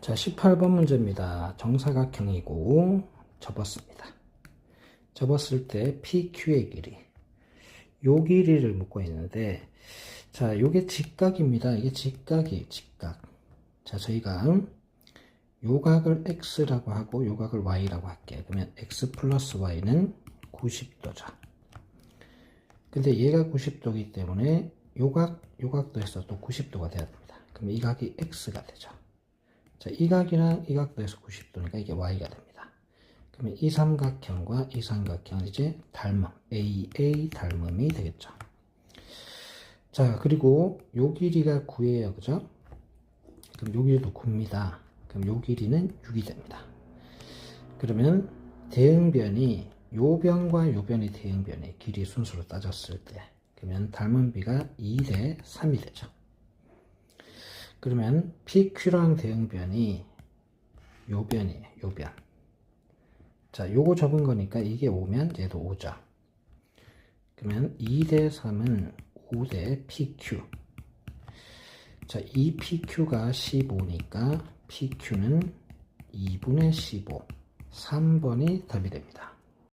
자, 18번 문제입니다. 정사각형이고 접었습니다. 접었을 때 PQ의 길이 요 길이를 묻고 있는데 자, 요게 직각입니다. 이게 직각이 직각. 자, 저희가 요 각을 x라고 하고 요 각을 y라고 할게요. 그러면 x 플러스 y는 90도죠. 근데 얘가 90도이기 때문에 요각, 요각도 해서 또 90도가 돼야 됩니다. 그럼 이 각이 x가 되죠. 자, 이 각이랑 이 각도 해서 90도니까 이게 y가 됩니다. 그러면 이 삼각형과 이 삼각형은 이제 닮음, AA 닮음이 되겠죠. 자, 그리고 요 길이가 9예요. 그죠? 그럼 요 길이도 9입니다. 그럼 요 길이는 6이 됩니다. 그러면 대응변이 요 변과 요 변의 대응변의 길이 순서로 따졌을 때 그러면 닮은 비가 2 대 3이 되죠. 그러면 PQ랑 대응변이 요 변이에요. 요 변. 자, 요거 접은 거니까 이게 5면 얘도 5죠. 그러면 2 대 3은 5 대 PQ. 자, 이 PQ가 15니까 PQ는 2분의 15. 3번이 답이 됩니다.